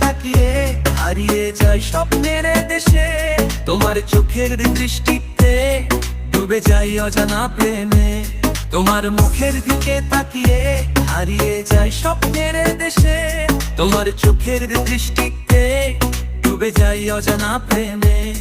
তাকিয়ে হারিয়ে যায় স্বপ্নের দেশে। তোমার চোখের দৃষ্টিতে ডুবে যাই অজানা প্রেমে। তোমার মুখের দিকে তাকিয়ে হারিয়ে যায় স্বপ্নের দেশে। তোমার চোখের দৃষ্টিতে ডুবে যাই অজানা প্রেমে।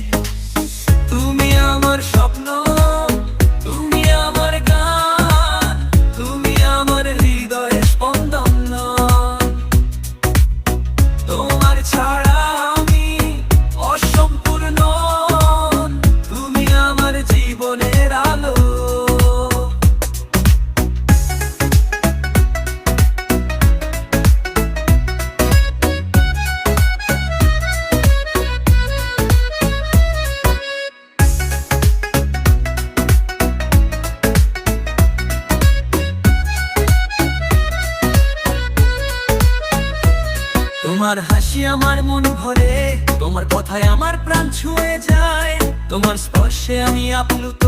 তোমার হাসি আমার মন ভরে, তোমার কথায় আমার প্রাণ ছুঁয়ে যায়। তোমার স্পর্শে আমি আপ্লুত,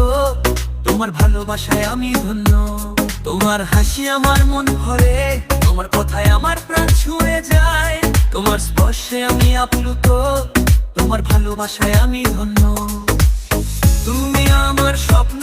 তোমার ভালোবাসায় আমি ধন্য। তোমার হাসি আমার মন ভরে, তোমার কথায় আমার প্রাণ ছুঁয়ে যায়। তোমার স্পর্শে আমি আপ্লুত, তোমার ভালোবাসায় আমি ধন্য। তুমি আমার স্বপ্ন